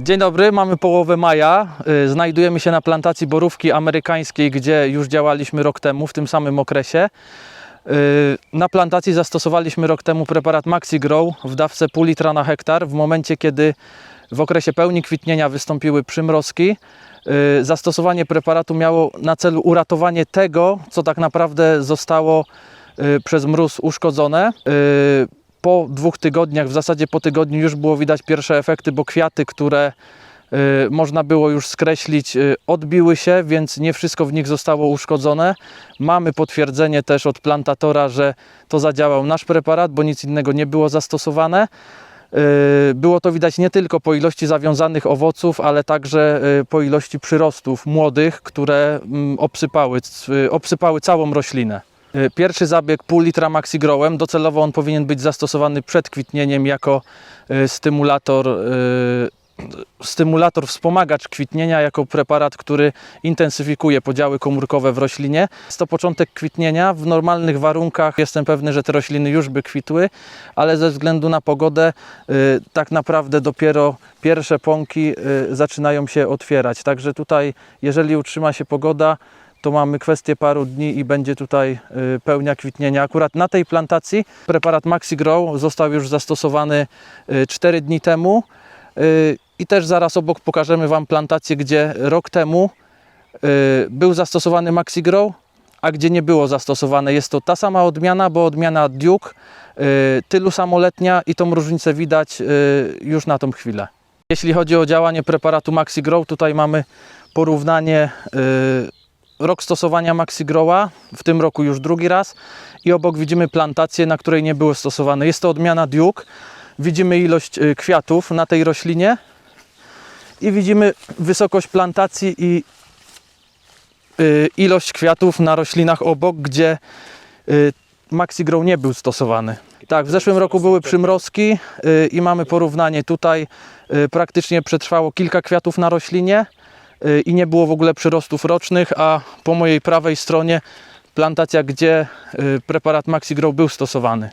Dzień dobry, mamy połowę maja. Y, Znajdujemy się na plantacji borówki amerykańskiej, gdzie już działaliśmy rok temu w tym samym okresie. Y, Na plantacji zastosowaliśmy rok temu preparat MaxiGrow w dawce pół litra na hektar w momencie, kiedy w okresie pełni kwitnienia wystąpiły przymrozki. Y, Zastosowanie preparatu miało na celu uratowanie tego, co tak naprawdę zostało przez mróz uszkodzone. Po dwóch tygodniach, w zasadzie po tygodniu już było widać pierwsze efekty, bo kwiaty, które y, można było już skreślić, y, odbiły się, więc nie wszystko w nich zostało uszkodzone. Mamy potwierdzenie też od plantatora, że to zadziałał nasz preparat, bo nic innego nie było zastosowane. Y, Było to widać nie tylko po ilości zawiązanych owoców, ale także po ilości przyrostów młodych, które mm, obsypały, obsypały całą roślinę. Y, Pierwszy zabieg pół litra MaxiGrowem, docelowo on powinien być zastosowany przed kwitnieniem jako y, stymulator, y, stymulator wspomagacz kwitnienia, jako preparat, który intensyfikuje podziały komórkowe w roślinie. Jest to początek kwitnienia. W normalnych warunkach jestem pewny, że te rośliny już by kwitły, ale ze względu na pogodę tak naprawdę dopiero pierwsze pąki zaczynają się otwierać. Także tutaj, jeżeli utrzyma się pogoda, to mamy kwestię paru dni i będzie tutaj y, pełnia kwitnienia. Akurat na tej plantacji preparat MaxiGrow został już zastosowany 4 dni temu y, i też zaraz obok pokażemy Wam plantację, gdzie rok temu y, był zastosowany MaxiGrow, a gdzie nie było zastosowane. Jest to ta sama odmiana, bo odmiana Duke, y, tylu samoletnia i tą różnicę widać y, już na tą chwilę. Jeśli chodzi o działanie preparatu MaxiGrow, tutaj mamy porównanie y, rok stosowania MaxiGrowa, w tym roku już drugi raz i obok widzimy plantację, na której nie były stosowane. Jest to odmiana Duke. Widzimy ilość y, kwiatów na tej roślinie i widzimy wysokość plantacji i y, ilość kwiatów na roślinach obok, gdzie y, MaxiGrow nie był stosowany. Tak, w zeszłym roku były przymrozki i mamy porównanie tutaj. Praktycznie przetrwało kilka kwiatów na roślinie i nie było w ogóle przyrostów rocznych, a po mojej prawej stronie plantacja, gdzie y, preparat MaxiGrow był stosowany.